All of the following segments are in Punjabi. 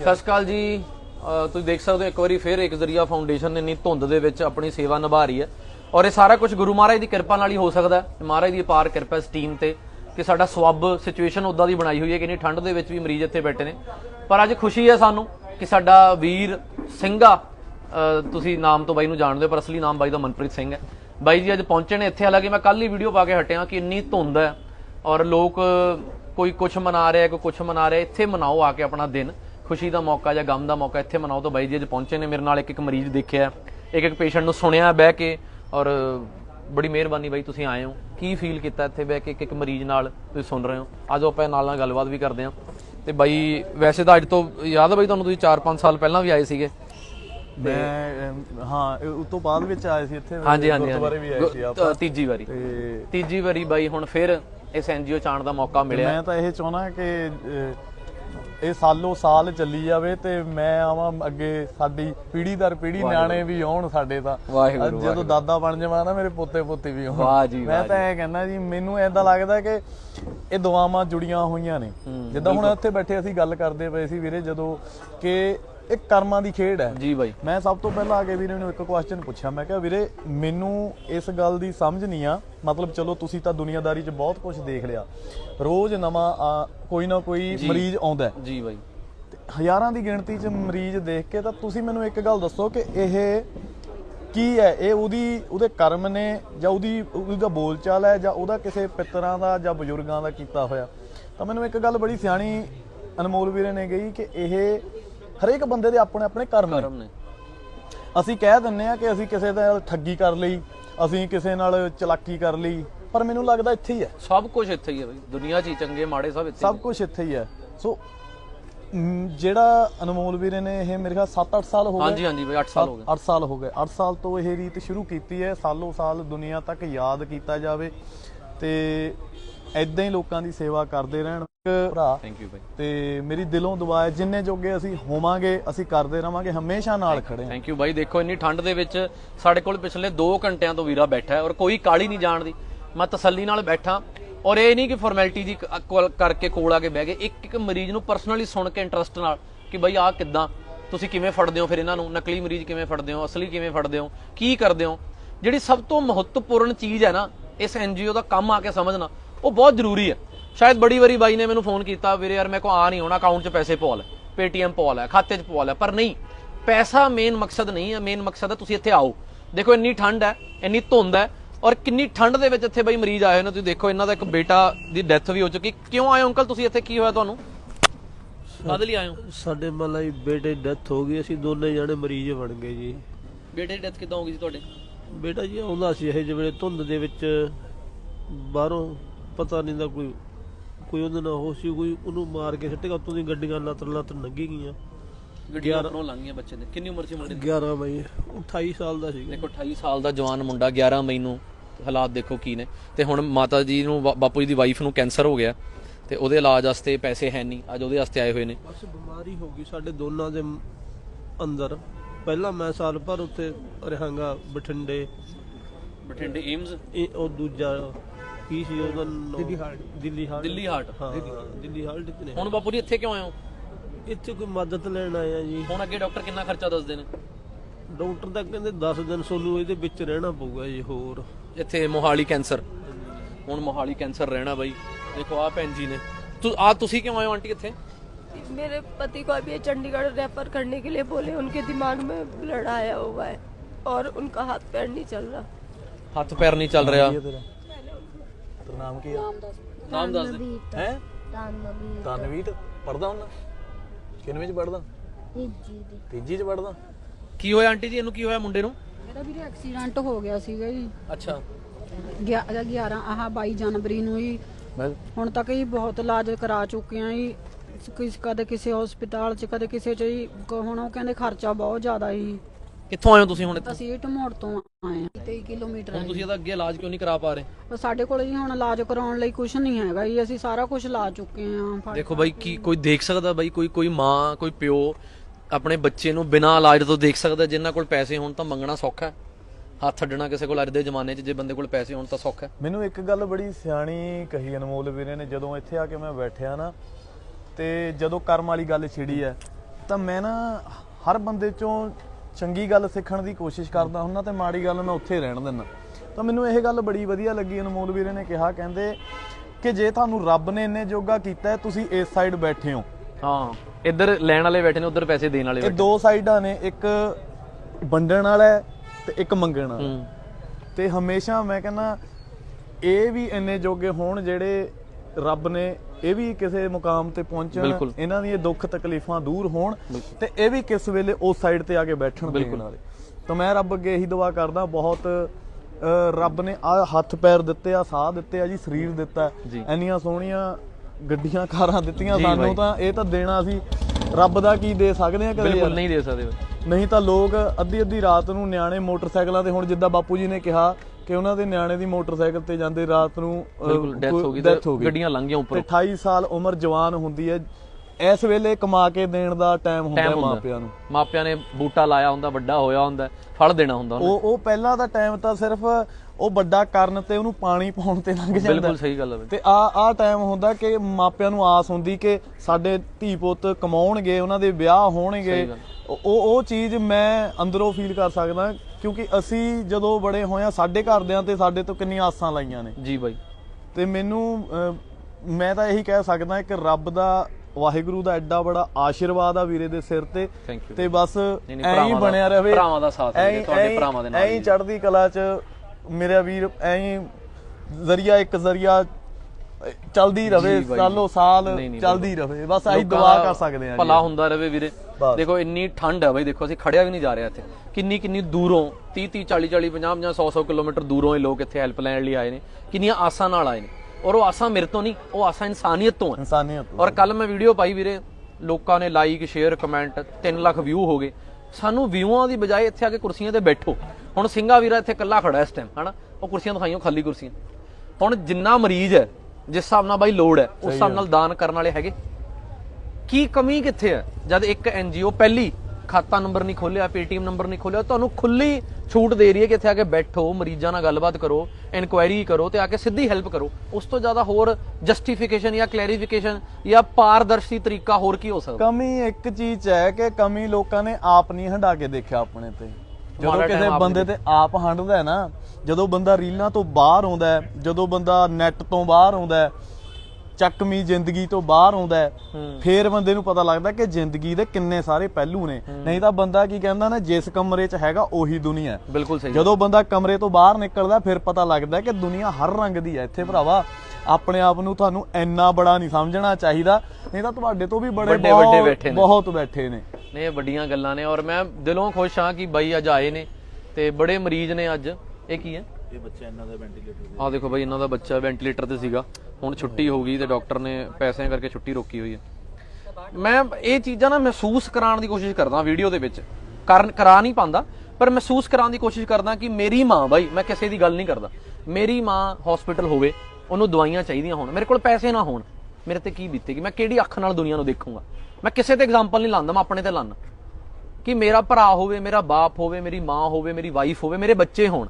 ਸਤਿ ਸ਼੍ਰੀ ਅਕਾਲ ਜੀ। ਤੁਸੀਂ ਦੇਖ ਸਕਦੇ ਹੋ, ਇੱਕ ਵਾਰੀ ਫਿਰ ਇੱਕ ਜ਼ਰੀਆ ਫਾਊਂਡੇਸ਼ਨ ਨੇ ਇੰਨੀ ਧੁੰਦ ਦੇ ਵਿੱਚ ਆਪਣੀ ਸੇਵਾ ਨਿਭਾ ਰਹੀ ਹੈ। ਔਰ ਇਹ ਸਾਰਾ ਕੁਝ ਗੁਰੂ ਮਹਾਰਾਜ ਦੀ ਕਿਰਪਾ ਨਾਲ ਹੀ ਹੋ ਸਕਦਾ ਹੈ। ਮਹਾਰਾਜ ਦੀ ਅਪਾਰ ਕਿਰਪਾ ਇਸ ਟੀਮ ਤੇ ਕਿ ਸਾਡਾ ਸਵੱਬ ਸਿਚੁਏਸ਼ਨ ਉਦਾਂ ਦੀ ਬਣਾਈ ਹੋਈ ਹੈ ਕਿ ਇੰਨੀ ਠੰਡ ਦੇ ਵਿੱਚ ਵੀ ਮਰੀਜ਼ ਇੱਥੇ ਬੈਠੇ ਨੇ। ਪਰ ਅੱਜ ਖੁਸ਼ੀ ਹੈ ਸਾਨੂੰ ਕਿ ਸਾਡਾ ਵੀਰ ਸਿੰਘਾ ਤੁਸੀਂ ਨਾਮ ਤੋਂ ਬਾਈ ਨੂੰ ਜਾਣਦੇ ਹੋ, ਪਰ ਅਸਲੀ ਨਾਮ ਬਾਈ ਦਾ ਮਨਪ੍ਰੀਤ ਸਿੰਘ ਹੈ। ਬਾਈ ਜੀ ਅੱਜ ਪਹੁੰਚੇ ਨੇ ਇੱਥੇ, ਹਾਲਾਂਕਿ ਮੈਂ ਕੱਲ ਹੀ ਵੀਡੀਓ ਪਾ ਕੇ ਹਟਿਆ ਕਿ ਇੰਨੀ ਧੁੰਦ ਹੈ। ਔਰ ਲੋਕ ਕੋਈ ਕੁਝ ਮਨਾ ਰਿਹਾ, ਕੋਈ ਕੁਝ ਮਨਾ ਰਿਹਾ, ਇੱਥੇ ਮਨਾਓ ਆ ਕੇ ਆਪਣਾ ਦਿਨ। ਖੁਸ਼ੀ ਦਾ ਮੌਕਾ ਜਾਂ ਗਮ ਦਾ ਮੌਕਾ ਇੱਥੇ ਮਨਾਓ ਤਾਂ ਬਾਈ ਜੀ ਅੱਜ ਪਹੁੰਚੇ ਨੇ ਮੇਰੇ ਨਾਲ ਇੱਕ ਇੱਕ ਮਰੀਜ਼ ਦੇਖਿਆ। ਇੱਕ ਇੱਕ ਪੇਸ਼ੈਂਟ ਨੂੰ ਸੁਣਿਆ ਬਹਿ ਕੇ ਔਰ ਬੜੀ ਮਿਹਰਬਾਨੀ ਬਾਈ ਤੁਸੀਂ ਆਏ ਹੋ। ਕੀ ਫੀਲ ਕੀਤਾ ਇੱਥੇ ਬਹਿ ਕੇ ਇੱਕ ਇੱਕ ਮਰੀਜ਼ ਨਾਲ? ਤੁਸੀਂ ਸੁਣ ਰਹੇ ਹੋ। ਅੱਜ ਆਪਾਂ ਨਾਲ ਨਾਲ ਗੱਲਬਾਤ ਵੀ ਕਰਦੇ ਹਾਂ। ਤੇ ਬਾਈ ਵੈਸੇ ਤਾਂ ਅੱਜ ਤੋਂ ਯਾਦ ਹੈ ਬਾਈ ਤੁਹਾਨੂੰ ਤੁਸੀਂ 4-5 ਸਾਲ ਪਹਿਲਾਂ ਵੀ ਆਏ ਸੀਗੇ। ਮੈਂ ਹਾਂ ਉਸ ਤੋਂ ਬਾਅਦ ਵਿੱਚ ਆਏ ਸੀ ਇੱਥੇ ਹਾਂਜੀ ਹਾਂਜੀ ਗੁਰਦੁਆਰੇ ਵੀ ਆਏ ਸੀ ਗੁ- ਆਪਾਂ। ਅ, ਤੀਜੀ ਵਾਰੀ। ਤੀਜੀ ਵਾਰੀ ਬਾਈ ਹੁਣ ਫਿਰ ਇਸ ਐਨਜੀਓ ਚ ਆਉਣ ਦਾ ਮੌਕਾ ਮਿਲਿਆ। ਮੈਂ ਤਾਂ ਇਹ ਚਾਹਣਾ ਕਿ ਇਹ ਸਾਲੋ ਸਾਲ ਚੱਲੀ ਜਾਵੇ ਤੇ ਮੈਂ ਆਵਾਂ ਅੱਗੇ ਸਾਡੀ ਪੀੜ੍ਹੀ ਦਰ ਪੀੜ੍ਹੀ ਨਿਆਣੇ ਵੀ ਆਉਣ ਸਾਡੇ ਤਾਂ। ਵਾਹਿਗੁਰੂ, ਜਦੋਂ ਦਾਦਾ ਬਣ ਜਾਵਾਂ ਨਾ ਮੇਰੇ ਪੋਤੇ ਪੋਤੀ ਵੀ ਆਉਣ ਮੈਂ ਤਾਂ ਇਹ ਕਹਿੰਦਾ ਜੀ ਮੈਨੂੰ ਐਦਾਂ ਲੱਗਦਾ ਕਿ ਇਹ ਦੁਆਵਾਂ ਜੁੜੀਆਂ ਹੋਈਆਂ ਨੇ। ਜਿੱਦਾਂ ਹੁਣ ਇੱਥੇ ਬੈਠੇ ਅਸੀਂ ਗੱਲ ਕਰਦੇ ਪਏ ਸੀ ਵੀਰੇ ਜਦੋਂ ਕਿ ਇਹ ਕਰਮਾਂ ਦੀ ਖੇਡ ਹੈ। ਜੀ ਬਾਈ। ਮੈਂ ਸਭ ਤੋਂ ਪਹਿਲਾਂ ਆ ਕੇ ਵੀਰੇ ਨੂੰ ਇੱਕ ਕੁਐਸਚਨ ਪੁੱਛਿਆ ਮੈਂ ਕਿਹਾ ਵੀਰੇ ਮੈਨੂੰ ਇਸ ਗੱਲ ਦੀ ਸਮਝ ਨਹੀਂ ਆ। ਮਤਲਬ ਚਲੋ ਤੁਸੀਂ ਤਾਂ ਦੁਨੀਆਦਾਰੀ 'ਚ ਬਹੁਤ ਕੁਝ ਦੇਖ ਲਿਆ। ਰੋਜ਼ ਨਵਾਂ ਕੋਈ ਨਾ ਕੋਈ ਮਰੀਜ਼ ਆਉਂਦਾ। ਜੀ ਬਾਈ। ਹਜ਼ਾਰਾਂ ਦੀ ਗਿਣਤੀ 'ਚ ਮਰੀਜ਼ ਦੇਖ ਕੇ ਤਾਂ ਤੁਸੀਂ ਮੈਨੂੰ ਇੱਕ ਗੱਲ ਦੱਸੋ ਕਿ ਇਹ ਕੀ ਹੈ? ਇਹ ਉਹਦੀ ਉਹਦੇ ਕਰਮ ਨੇ ਜਾਂ ਉਹਦੀ ਉਹਦਾ ਬੋਲਚਾਲ ਹੈ ਜਾਂ ਉਹਦਾ ਕਿਸੇ ਪਿੱਤਰਾਂ ਦਾ ਜਾਂ ਬਜ਼ੁਰਗਾਂ ਦਾ ਕੀਤਾ ਹੋਇਆ? ਤਾਂ ਮੈਨੂੰ ਇੱਕ ਗੱਲ ਬੜੀ ਸਿਆਣੀ ਅਨਮੋਲ ਵੀਰੇ ਨੇ ਗਈ ਕਿ ਇਹ ਹਰੇਕ ਬੰਦੇ ਦੇ ਆਪਣੇ ਆਪਣੇ ਕਰਮ ਨੇ। ਅਸੀਂ ਕਹਿ ਦਿੰਨੇ ਆ ਕਿ ਅਸੀਂ ਕਿਸੇ ਨਾਲ ਠੱਗੀ ਕਰ ਲਈ ਅਸੀਂ ਕਿਸੇ ਨਾਲ ਚਲਾਕੀ ਕਰ ਲਈ ਪਰ ਮੈਨੂੰ ਲੱਗਦਾ ਇੱਥੇ ਹੀ ਹੈ। ਸਭ ਕੁਝ ਇੱਥੇ ਹੀ ਹੈ ਬਾਈ। ਦੁਨੀਆ 'ਚ ਹੀ ਚੰਗੇ ਮਾੜੇ ਸਭ ਇੱਥੇ ਸਭ ਕੁਝ ਇੱਥੇ ਹੀ ਹੈ। ਸੋ ਜਿਹੜਾ ਅਨਮੋਲ ਵੀਰੇ ਨੇ ਇਹ ਮੇਰੇ ਖਿਆਲ 7-8 ਸਾਲ ਹੋ ਗਏ। ਹਾਂਜੀ ਹਾਂਜੀ ਬਾਈ 8 ਸਾਲ ਹੋ ਗਏ। 8 ਸਾਲ ਹੋ ਗਏ। 8 ਸਾਲ ਤੋਂ ਇਹ ਰੀਤ ਸ਼ੁਰੂ ਕੀਤੀ ਹੈ। ਸਾਲੋ ਸਾਲ ਦੁਨੀਆ ਤੱਕ ਯਾਦ ਕੀਤਾ ਜਾਵੇ ਤੇ ਐਦਾਂ ਹੀ ਲੋਕਾਂ ਦੀ ਸੇਵਾ ਕਰਦੇ ਰਹਿਣ। ਭਰਾ ਥੈਂਕ ਯੂ ਬਾਈ ਤੇ ਮੇਰੀ ਦਿਲੋਂ ਦੁਆ ਹੈ ਜਿੰਨੇ ਜੋਗੇ ਅਸੀਂ ਹੋਵਾਂਗੇ ਅਸੀਂ ਕਰਦੇ ਰਵਾਂਗੇ ਹਮੇਸ਼ਾ ਨਾਲ ਖੜੇ ਹਾਂ। ਥੈਂਕ ਯੂ ਬਾਈ ਦੇਖੋ ਇੰਨੀ ਠੰਡ ਦੇ ਵਿੱਚ ਸਾਡੇ ਕੋਲ ਪਿਛਲੇ 2 ਘੰਟਿਆਂ ਤੋਂ ਵੀਰਾ ਬੈਠਾ ਹੈ ਔਰ ਕੋਈ ਕਾਲੀ ਨਹੀਂ ਜਾਣਦੀ। ਮੈਂ ਤਸੱਲੀ ਨਾਲ ਬੈਠਾ। ਔਰ ਇਹ ਨਹੀਂ ਕਿ ਫਾਰਮੈਲਿਟੀ ਜੀ ਕਰਕੇ ਕੋਲ ਆ ਕੇ ਬਹਿ ਗਏ। ਇੱਕ ਇੱਕ ਮਰੀਜ਼ ਨੂੰ ਪਰਸਨਲੀ ਸੁਣ ਕੇ ਇੰਟਰਸਟ ਨਾਲ ਕਿ ਬਾਈ ਆਹ ਕਿੱਦਾਂ? ਤੁਸੀਂ ਕਿਵੇਂ ਫੜਦੇ ਹੋ ਫਿਰ ਇਹਨਾਂ ਨੂੰ? ਨਕਲੀ ਮਰੀਜ਼ ਕਿਵੇਂ ਫੜਦੇ ਹੋ? ਅਸਲੀ ਕਿਵੇਂ ਫੜਦੇ ਹੋ? ਕੀ ਕਰਦੇ ਹੋ? ਜਿਹੜੀ ਸਭ ਤੋਂ ਮਹੱਤਵਪੂਰਨ ਚੀਜ਼ ਹੈ ਨਾ ਇਸ ਐਨਜੀਓ ਦਾ ਕੰਮ ਆ ਕੇ ਸਮਝਣਾ। ਉਹ ਬਹੁਤ ਜ਼ਰੂਰੀ ਹੈ। ਸ਼ਾਇਦ ਬੜੀ ਵਾਰੀ ਬਾਈ ਨੇ ਮੈਨੂੰ ਫੋਨ ਕੀਤਾ ਵੀਰੇ ਯਾਰ ਮੇਰੇ ਕੋ ਆ ਨਹੀਂ ਹੋਣਾ ਅਕਾਊਂਟ 'ਚ ਪੈਸੇ ਪਵਾ ਲੈ ਪੇਟੀਐਮ ਪਵਾ ਲੈ ਖਾਤੇ 'ਚ ਪਵਾ ਲੈ ਪਰ ਨਹੀਂ ਪੈਸਾ ਮੇਨ ਮਕਸਦ ਨਹੀਂ ਹੈ ਮੇਨ ਮਕਸਦ ਹੈ ਤੁਸੀਂ ਇੱਥੇ ਆਓ। ਦੇਖੋ ਇੰਨੀ ਠੰਡ ਹੈ ਇੰਨੀ ਧੁੰਦ ਹੈ ਔਰ ਕਿੰਨੀ ਠੰਡ ਦੇ ਵਿੱਚ ਇੱਥੇ ਬਾਈ ਮਰੀਜ਼ ਆਏ ਨੇ ਤੁਸੀਂ ਦੇਖੋ ਇਹਨਾਂ ਦਾ ਇੱਕ ਬੇਟਾ ਦੀ ਡੈਥ ਵੀ ਹੋ ਚੁੱਕੀ। ਕਿਉਂ ਆਏ ਹੋ ਅੰਕਲ ਤੁਸੀਂ ਇੱਥੇ ਕੀ ਹੋਇਆ ਤੁਹਾਨੂੰ? ਕਦ ਲਈ ਆਏ ਹੋ? ਸਾਡੇ ਜੀ ਬੇਟੇ ਡੈਥ ਹੋ ਗਈ ਅਸੀਂ ਦੋਨੇ ਜਾਣੇ ਮਰੀਜ਼ ਬਣ ਗਏ ਜੀ। ਬੇਟੇ ਦੀ ਡੈਥ ਕਿਦਾਂ ਹੋ ਗਈ ਜੀ ਤੁਹਾਡੇ? ਬੇਟਾ ਜੀ ਆਉਂਦਾ ਸੀ ਇਹ ਜਿਹੜੇ ਧੁੰਦ ਦੇ ਵਿੱਚ ਬਾਹਰੋਂ ਪਤਾ ਨਹੀਂ ਦਾ ਕੋਈ ਕੋਈ ਉਹਦੇ ਨਾਲ ਹੋ ਸੀ ਕੋਈ ਉਹਨੂੰ ਮਾਰ ਕੇ ਸਿੱਟੇਗਾ ਉੱਤੋਂ ਦੀ ਗੱਡੀਆਂ ਲੱਤ ਲੱਤ ਲੰਘੀ ਗਈਆਂ। ਗੱਡੀਆਂ ਉੱਪਰੋਂ ਲੰਘੀਆਂ ਬੱਚੇ ਦੇ। ਕਿੰਨੀ ਉਮਰ ਸੀ ਮੁੰਡੇ ਦੀ? 11 ਮਈ ਉਹ 28 ਸਾਲ ਦਾ ਸੀਗਾ। ਦੇਖੋ 28 ਸਾਲ ਦਾ ਜਵਾਨ ਮੁੰਡਾ 11 ਮਈ ਨੂੰ ਹਾਲਾਤ ਦੇਖੋ ਕੀ ਨੇ। ਤੇ ਹੁਣ ਮਾਤਾ ਜੀ ਨੂੰ ਬਾ- ਬਾਪੂ ਜੀ ਦੀ ਵਾਈਫ ਨੂੰ ਕੈਂਸਰ ਹੋ ਗਿਆ। ਤੇ ਉਹਦੇ ਇਲਾਜ ਵਾਸਤੇ ਪੈਸੇ ਹੈ ਨਹੀਂ ਅੱਜ ਉਹਦੇ ਵਾਸਤੇ ਆਏ ਹੋਏ ਨੇ। ਬਸ ਬਿਮਾਰੀ ਹੋ ਗਈ ਸਾਡੇ ਦੋਨਾਂ ਦੇ ਅੰਦਰ। ਪਹਿਲਾਂ ਮੈਂ ਸਾਲ ਭਰ ਉੱਤੇ ਰਹਾਂਗਾ ਬਠਿੰਡੇ। ਬਠਿੰਡੇ ਏਮਜ਼? ਇਹ ਉਹ ਦੂਜਾ ਕੀ ਸੀ ਉਹਦਾ ਨਾਮ Delhi heart Delhi heart Delhi heart ਹਾਂ ਦਿੱਲੀ ਹਾਰਟ ਨੇ ਹੁਣ ਬਾਪੂ ਜੀ ਇੱਥੇ ਕਿਉਂ ਆਏ ਹੋ ਇੱਥੇ ਕੋਈ ਮਦਦ ਲੈਣ ਆਇਆ ਜੀ ਹੁਣ ਅੱਗੇ ਡਾਕਟਰ ਕਿੰਨਾ ਖਰਚਾ ਦੱਸਦੇ ਨੇ ਡਾਕਟਰ ਤਾਂ ਕਹਿੰਦੇ 10 ਦਿਨ ਤੁਹਾਨੂੰ ਇਹਦੇ ਵਿੱਚ ਰਹਿਣਾ ਪਊਗਾ ਜੀ ਹੋਰ ਇੱਥੇ ਮੋਹਾਲੀ ਕੈਂਸਰ ਹੁਣ ਮੋਹਾਲੀ ਕੈਂਸਰ ਰਹਿਣਾ ਬਾਈ ਦੇਖੋ ਆ ਭੈਣ ਜੀ ਨੇ ਤੂੰ ਆ ਤੁਸੀਂ ਕਿਉਂ ਆਏ ਹੋ ਆਂਟੀ ਇੱਥੇ मेरे पति को अभी चंडीगढ़ रेफर करने के लिए बोले उनके दिमाग में ब्लड आया हुआ है और उनका हाथ पैर नहीं चल रहा ਹੱਥ ਪੈਰ ਨਹੀਂ ਚੱਲ ਰਿਹਾ ਤੇਰਾ ਤੇਰਾ ਨਾਮ ਕੀ ਆ? ਨਾਮ ਦੱਸ ਦੇ। ਹੈ? ਤਨਵੀਰ। ਪੜਦਾ ਹੁੰਦਾ? ਕਿੰਨਵੇਂ ਚ ਪੜਦਾ ਤੀਜੀ ਚ ਪੜਦਾ ਕੀ ਹੋਇਆ ਆਂਟੀ ਜੀ? ਇਹਨੂੰ ਕੀ ਹੋਇਆ ਮੁੰਡੇ ਨੂੰ? ਇਹਦਾ ਵੀਰੇ ਐਕਸੀਡੈਂਟ ਹੋ ਗਿਆ ਸੀਗਾ ਜੀ। ਅੱਛਾ। 11 ਆਹ 22 ਜਨਵਰੀ ਨੂੰ ਹੀ ਹੁਣ ਤੱਕ ਹੀ ਬਹੁਤ ਇਲਾਜ ਕਰਾ ਚੁੱਕੇ ਆ ਜੀ। ਕਿਸ ਕਦੇ ਕਿਸੇ ਹਸਪਤਾਲ 'ਚ ਕਦੇ ਕਿਸੇ 'ਚ ਹੁਣ ਉਹ ਕਹਿੰਦੇ ਖਰਚਾ ਬਹੁਤ ਜ਼ਿਆਦਾ ਜੀ। ਕਿੱਥੋਂ ਆਏ ਹੋ ਤੁਸੀਂ ਹੁਣ ਇੱਥੇ? ਅਸੀਂ ਢਮੋੜ ਤੋਂ ਆਏ ਆ। 23 ਕਿਲੋਮੀਟਰ ਹੁਣ ਤੁਸੀਂ ਇਹਦਾ ਅੱਗੇ ਇਲਾਜ ਕਿਉਂ ਨਹੀਂ ਕਰਾ ਪਾ ਰਹੇ? ਸਾਡੇ ਕੋਲ ਜੀ ਹੁਣ ਇਲਾਜ ਕਰਾਉਣ ਲਈ ਕੁਝ ਨਹੀਂ ਹੈਗਾ ਜੀ ਅਸੀਂ ਸਾਰਾ ਕੁਝ ਲਾ ਚੁੱਕੇ ਆ ਦੇਖੋ ਬਾਈ ਕੀ ਕੋਈ ਦੇਖ ਸਕਦਾ ਬਾਈ? ਕੋਈ ਕੋਈ ਮਾਂ ਕੋਈ ਪਿਓ ਆਪਣੇ ਬੱਚੇ ਨੂੰ ਬਿਨਾਂ ਇਲਾਜ ਤੋਂ ਦੇਖ ਸਕਦਾ ਜਿਨ੍ਹਾਂ ਕੋਲ ਪੈਸੇ ਹੋਣ ਤਾਂ ਮੰਗਣਾ ਸੌਖਾ ਹੈ? ਹੱਥ ਅੱਡਣਾ ਕਿਸੇ ਕੋਲ ਅੱਜ ਦੇ ਜ਼ਮਾਨੇ 'ਚ ਜੇ ਬੰਦੇ ਕੋਲ ਪੈਸੇ ਹੋਣ ਤਾਂ ਸੌਖਾ ਹੈ? ਮੈਨੂੰ ਇੱਕ ਗੱਲ ਬੜੀ ਸਿਆਣੀ ਕਹੀ ਅਨਮੋਲ ਵੀਰੇ ਨੇ ਜਦੋਂ ਇੱਥੇ ਆ ਕੇ ਮੈਂ ਬੈਠਿਆ ਨਾ ਤੇ ਜਦੋਂ ਕਰਮ ਵਾਲੀ ਗੱਲ ਛਿੜੀ ਹੈ ਤਾਂ ਮੈਂ ਨਾ ਹਰ ਬੰਦੇ ਚੋਂ ਚੰਗੀ ਗੱਲ ਸਿੱਖਣ ਦੀ ਕੋਸ਼ਿਸ਼ ਕਰਦਾ ਹੁੰਦਾ ਤੇ ਮਾੜੀ ਗੱਲ ਮੈਂ ਉੱਥੇ ਰਹਿਣ ਦਿੰਦਾ। ਤਾਂ ਮੈਨੂੰ ਇਹ ਗੱਲ ਬੜੀ ਵਧੀਆ ਲੱਗੀ ਅਨਮੋਲ ਵੀਰੇ ਨੇ ਕਿਹਾ ਕਹਿੰਦੇ ਕਿ ਜੇ ਤੁਹਾਨੂੰ ਰੱਬ ਨੇ ਇੰਨੇ ਜੋਗਾ ਕੀਤਾ ਤੁਸੀਂ ਇਸ ਸਾਈਡ ਬੈਠੇ ਹੋ। ਹਾਂ ਇੱਧਰ ਲੈਣ ਵਾਲੇ ਬੈਠੇ ਨੇ ਉੱਧਰ ਪੈਸੇ ਦੇਣ ਵਾਲੇ ਇਹ ਦੋ ਸਾਈਡਾਂ ਨੇ ਇੱਕ ਵੰਡਣ ਵਾਲਾ ਤੇ ਇੱਕ ਮੰਗਣ ਵਾਲਾ ਤੇ ਹਮੇਸ਼ਾ ਮੈਂ ਕਹਿੰਦਾ ਇਹ ਵੀ ਇੰਨੇ ਜੋਗੇ ਹੋਣ ਜਿਹੜੇ ਰੱਬ ਨੇ ਇਹ ਵੀ ਕਿਸੇ ਮੁਕਾਮ ਤੇ ਪਹੁੰਚਣ ਬਿਲਕੁਲ। ਇਹਨਾਂ ਦੀਆਂ ਦੁੱਖ ਤਕਲੀਫਾਂ ਦੂਰ ਹੋਣ ਤੇ ਇਹ ਵੀ ਕਿਸ ਵੇਲੇ ਉਸ ਸਾਈਡ ਤੇ ਆ ਕੇ ਬੈਠਣ ਦੇਣ ਵਾਲੇ ਤਾਂ ਮੈਂ ਰੱਬ ਅੱਗੇ ਇਹੀ ਦੁਆ ਕਰਦਾ ਬਹੁਤ ਰੱਬ ਨੇ ਆ ਹੱਥ ਪੈਰ ਦਿੱਤੇ ਆ ਸਾਹ ਦਿੱਤੇ ਆ ਜੀ ਸਰੀਰ ਦਿੱਤਾ ਜੀ। ਇੰਨੀਆਂ ਸੋਹਣੀਆਂ ਗੱਡੀਆਂ ਕਾਰਾਂ ਦਿੱਤੀਆਂ ਸਾਨੂੰ। ਤਾਂ ਇਹ ਤਾਂ ਦੇਣਾ ਅਸੀਂ ਰੱਬ ਦਾ ਕੀ ਦੇ ਸਕਦੇ ਆ ਕਦੇ ਬਿਲਕੁਲ? ਨਹੀਂ ਦੇ ਸਕਦੇ। ਨਹੀਂ ਤਾਂ ਲੋਕ ਅੱਧੀ ਅੱਧੀ ਰਾਤ ਨੂੰ ਨਿਆਣੇ ਮੋਟਰਸਾਈਕਲਾਂ ਤੇ ਹੁਣ ਜਿੱਦਾਂ ਬਾਪੂ ਜੀ ਨੇ ਕਿਹਾ ਕਿ ਉਹਨਾਂ ਦੇ ਨਿਆਣੇ ਦੀ ਮੋਟਰਸਾਈਕਲ ਤੇ ਜਾਂਦੇ ਰਾਤ ਨੂੰ ਡੈਥ ਹੋ ਗਈ ਤੇ ਹੋ ਗਈ। ਗੱਡੀਆਂ ਉੱਪਰੋਂ। 28 ਸਾਲ ਉਮਰ ਜਵਾਨ ਹੁੰਦੀ ਹੈ। ਇਸ ਵੇਲੇ ਕਮਾ ਕੇ ਦੇਣ ਦਾ ਟਾਈਮ ਹੁੰਦਾ ਮਾਪਿਆਂ ਨੂੰ। ਮਾਪਿਆਂ ਨੇ ਬੂਟਾ ਲਾਇਆ ਹੁੰਦਾ ਵੱਡਾ ਹੋਇਆ ਹੁੰਦਾ ਫਲ ਦੇਣਾ ਹੁੰਦਾ ਉਹ ਉਹ ਪਹਿਲਾਂ ਦਾ ਟਾਈਮ ਤਾਂ ਸਿਰਫ ਉਹ ਵੱਡਾ ਕਰਨ ਤੇ ਉਹਨੂੰ ਪਾਣੀ ਪਾਉਣ ਤੇ ਲੰਘ ਜਾਂਦਾ। ਬਿਲਕੁਲ ਸਹੀ ਗੱਲ ਹੈ। ਤੇ ਆ ਆ ਟਾਈਮ ਹੁੰਦਾ ਕਿ ਮਾਪਿਆਂ ਨੂੰ ਆਸ ਹੁੰਦੀ ਕਿ ਸਾਡੇ ਧੀ ਪੁੱਤ ਕਮਾਉਣਗੇ ਉਹਨਾਂ ਦੇ ਵਿਆਹ ਹੋਣਗੇ। ਉਹ ਉਹ ਚੀਜ਼ ਮੈਂ ਅੰਦਰੋਂ ਫੀਲ ਕਰ ਸਕਦਾ। ਕਿਉਂਕਿ ਅਸੀਂ ਜਦੋਂ ਬੜੇ ਹੋਏ ਆ ਸਾਡੇ ਘਰਦਿਆਂ ਤੇ ਸਾਡੇ ਤੋਂ ਕਿੰਨੀਆਂ ਆਸਾਂ ਲਾਈਆਂ ਨੇ ਜੀ ਬਾਈ ਤੇ ਮੈਨੂੰ ਮੈਂ ਤਾਂ ਇਹੀ ਕਹਿ ਸਕਦਾ ਕਿ ਰੱਬ ਦਾ ਵਾਹਿਗੁਰੂ ਦਾ ਐਡਾ ਬੜਾ ਆਸ਼ੀਰਵਾਦ ਆ ਵੀਰੇ ਦੇ ਸਿਰ ਤੇ. ਤੇ ਬਸ ਐਂ ਹੀ ਦਾ- ਬਣਿਆ ਰਵੇ ਭਰਾਵਾਂ ਦਾ ਸਾਥ ਹੀ- ਤੁਹਾਡੇ ਭਰਾਵਾਂ ਦੇ ਨਾਲ ਐਂ। ਚੜ੍ਹਦੀ ਕਲਾ ਚ ਮੇਰਾ ਵੀਰ ਐਂ ਜ਼ਰੀਆ ਇੱਕ ਜ਼ਰੀਆ ਚਲਦੀ ਰਵੇ। ਸਾਲੋ ਸਾਲ ਚਲਦੀ ਰਵੇ ਬਸ ਆਹੀ ਦੁਆ ਕਰ ਸਕਦੇ ਆ ਭਲਾ ਹੁੰਦਾ ਰਵੇ ਵੀਰੇ। ਦੇਖੋ ਇੰਨੀ ਠੰਡ ਹੈ ਬਾਈ ਦੇਖੋ ਅਸੀਂ ਖੜਿਆ ਵੀ ਨਹੀਂ ਜਾ ਰਿਹਾ ਇੱਥੇ। ਕਿੰਨੀ ਕਿੰਨੀ ਦੂਰੋਂ 30 30 40 40 50 50 100 100 ਕਿਲੋਮੀਟਰ ਦੂਰੋਂ ਇਹ ਲੋਕ ਇੱਥੇ ਹੈਲਪ ਲੈਣ ਲਈ ਆਏ ਨੇ। ਕਿੰਨੀਆਂ ਆਸਾਂ ਨਾਲ ਆਏ ਨੇ। ਔਰ ਉਹ ਆਸਾਂ ਮੇਰੇ ਤੋਂ ਨਹੀਂ ਉਹ ਆਸਾਂ ਇਨਸਾਨੀਅਤ ਤੋਂ ਹੈ ਇਨਸਾਨੀਅਤ ਔਰ ਕੱਲ ਮੈਂ ਵੀਡੀਓ ਪਾਈ ਵੀਰੇ ਲੋਕਾਂ ਨੇ like share comment 3 lakh view ਹੋ ਗਏ। ਸਾਨੂੰ ਵਿਊਆਂ ਦੀ ਬਜਾਏ ਇੱਥੇ ਆ ਕੇ ਕੁਰਸੀਆਂ ਤੇ ਬੈਠੋ। ਹੁਣ ਸਿੰਘਾ ਵੀਰਾ ਇੱਥੇ ਇਕੱਲਾ ਖੜਾ ਇਸ ਟਾਈਮ ਹਨਾ? ਉਹ ਕੁਰਸੀਆਂ ਦਿਖਾਈਓ ਖਾਲੀ ਕੁਰਸੀਆਂ। ਹੁਣ ਜਿੰਨਾ ਮਰੀਜ਼ ਹੈ ਜਿਸ ਹਿਸਾਬ ਨਾਲ ਬਾਈ ਲੋੜ ਹੈ ਉਸ ਹਿਸਾਬ ਨਾਲ ਦਾਨ ਕਰਨ ਵਾਲੇ ਹੈਗੇ। ਕੀ ਕਮੀ ਕਿੱਥੇ ਹੈ? ਜਦ ਇੱਕ ਐਨਜੀਓ ਪਹਿਲੀ ਖਾਤਾ ਨੰਬਰ ਨਹੀਂ ਖੋਲਿਆ ਪੇਟੀਐਮ ਨੰਬਰ ਨਹੀਂ ਖੋਲਿਆ ਤੁਹਾਨੂੰ ਖੁੱਲੀ ਛੂਟ ਦੇ ਰਹੀ ਹੈ ਕਿ ਇੱਥੇ ਆ ਕੇ ਬੈਠੋ ਮਰੀਜ਼ਾਂ ਨਾਲ ਗੱਲਬਾਤ ਕਰੋ ਇਨਕੁਆਇਰੀ ਕਰੋ ਤੇ ਆ ਕੇ ਸਿੱਧੀ ਹੈਲਪ ਕਰੋ। ਉਸ ਤੋਂ ਜ਼ਿਆਦਾ ਹੋਰ ਜਸਟੀਫਿਕੇਸ਼ਨ ਜਾਂ ਕਲੈਰੀਫਿਕੇਸ਼ਨ ਜਾਂ ਪਾਰਦਰਸ਼ੀ ਤਰੀਕਾ ਹੋਰ ਕੀ ਹੋ ਸਕਦਾ? ਕਮੀ ਇੱਕ ਚੀਜ਼ ਹੈ ਕਿ ਕਮੀ ਲੋਕਾਂ ਨੇ ਆਪ ਨਹੀਂ ਹੰਡਾ ਕੇ ਦੇਖਿਆ ਆਪਣੇ ਤੇ। ਜਦੋਂ ਕਿਸੇ ਬੰਦੇ ਤੇ ਆਪ ਹੰਡਦਾ ਹੈ ਨਾ ਜਦੋਂ ਬੰਦਾ ਰੀਲਾਂ ਤੋਂ ਬਾਹਰ ਆਉਂਦਾ ਹੈ ਜਦੋਂ ਬੰਦਾ ਨੈਟ ਤੋਂ ਬਾਹਰ ਆਉਂਦਾ ਹੈ ਚੱਕਮੀ ਜ਼ਿੰਦਗੀ ਤੋਂ ਬਾਹਰ ਆਉਂਦਾ ਫੇਰ ਬੰਦੇ ਨੂੰ ਪਤਾ ਲੱਗਦਾ ਕਿ ਜ਼ਿੰਦਗੀ ਦੇ ਕਿੰਨੇ ਸਾਰੇ ਪਹਿਲੂ ਨੇ। ਨਹੀਂ ਤਾਂ ਬੰਦਾ ਕੀ ਕਹਿੰਦਾ ਨਾ ਜਿਸ ਕਮਰੇ 'ਚ ਹੈਗਾ ਉਹੀ ਦੁਨੀਆ ਹੈ। ਬਿਲਕੁਲ ਸਹੀ ਜਦੋਂ ਬੰਦਾ ਕਮਰੇ ਤੋਂ ਬਾਹਰ ਨਿਕਲਦਾ ਫਿਰ ਪਤਾ ਲੱਗਦਾ ਕਿ ਦੁਨੀਆ ਹਰ ਰੰਗ ਦੀ ਹੈ। ਇੱਥੇ ਭਰਾਵਾ ਆਪਣੇ ਆਪ ਨੂੰ ਤੁਹਾਨੂੰ ਇੰਨਾ ਬੜਾ ਨਹੀਂ ਸਮਝਣਾ ਚਾਹੀਦਾ। ਨਹੀਂ ਤਾਂ ਤੁਹਾਡੇ ਤੋਂ ਵੀ ਬੜੇ ਬਹੁਤ- ਬੈਠੇ ਨੇ। ਨੇ ਵੱਡੀਆਂ ਗੱਲਾਂ ਨੇ ਔਰ ਮੈਂ ਦਿਲੋਂ ਖੁਸ਼ ਹਾਂ ਕਿ ਬਾਈ ਅੱਜ ਆਏ ਨੇ ਤੇ ਬੜੇ ਮਰੀਜ਼ ਨੇ ਅੱਜ। ਇਹ ਕੀ ਹੈ? ਇਹ ਬੱਚਾ ਇਹਨਾਂ ਦਾ ਵੈਂਟੀਲੇਟਰ ਆਹ ਦੇਖੋ ਬਾਈ ਇਹਨਾਂ ਦਾ ਬੱਚਾ ਵੈਂਟੀਲੇਟਰ ਤੇ ਸੀਗਾ। ਹੁਣ ਛੁੱਟੀ ਹੋ ਗਈ ਤੇ ਡਾਕਟਰ ਨੇ ਪੈਸਿਆਂ ਕਰਕੇ ਛੁੱਟੀ ਰੋਕੀ ਹੋਈ ਹੈ। ਮੈਂ ਇਹ ਚੀਜ਼ਾਂ ਨਾ ਮਹਿਸੂਸ ਕਰਾਉਣ ਦੀ ਕੋਸ਼ਿਸ਼ ਕਰਦਾ ਵੀਡੀਓ ਦੇ ਵਿੱਚ। ਕਰਨ ਕਰਾ ਨਹੀਂ ਪਾਉਂਦਾ ਪਰ ਮਹਿਸੂਸ ਕਰਾਉਣ ਦੀ ਕੋਸ਼ਿਸ਼ ਕਰਦਾ ਕਿ ਮੇਰੀ ਮਾਂ ਬਾਈ ਮੈਂ ਕਿਸੇ ਦੀ ਗੱਲ ਨਹੀਂ ਕਰਦਾ। ਮੇਰੀ ਮਾਂ ਹਸਪੀਟਲ ਹੋਵੇ ਉਹਨੂੰ ਦਵਾਈਆਂ ਚਾਹੀਦੀਆਂ ਹੋਣ। ਮੇਰੇ ਕੋਲ ਪੈਸੇ ਨਾ ਹੋਣ। ਮੇਰੇ ਤੇ ਕੀ ਬੀਤੇਗੀ? ਮੈਂ ਕਿਹੜੀ ਅੱਖ ਨਾਲ ਦੁਨੀਆ ਨੂੰ ਦੇਖੂੰਗਾ? ਮੈਂ ਕਿਸੇ ਤੇ ਐਗਜ਼ਾਮਪਲ ਨਹੀਂ ਲਾਉਂਦਾ, ਮੈਂ ਆਪਣੇ ਤੇ ਲਾਨਾ ਕਿ ਮੇਰਾ ਭਰਾ ਹੋਵੇ, ਮੇਰਾ ਬਾਪ ਹੋਵੇ, ਮੇਰੀ ਮਾਂ ਹੋਵੇ, ਮੇਰੀ ਵਾਈਫ ਹੋਵੇ, ਮੇਰੇ ਬੱਚੇ ਹੋਣ।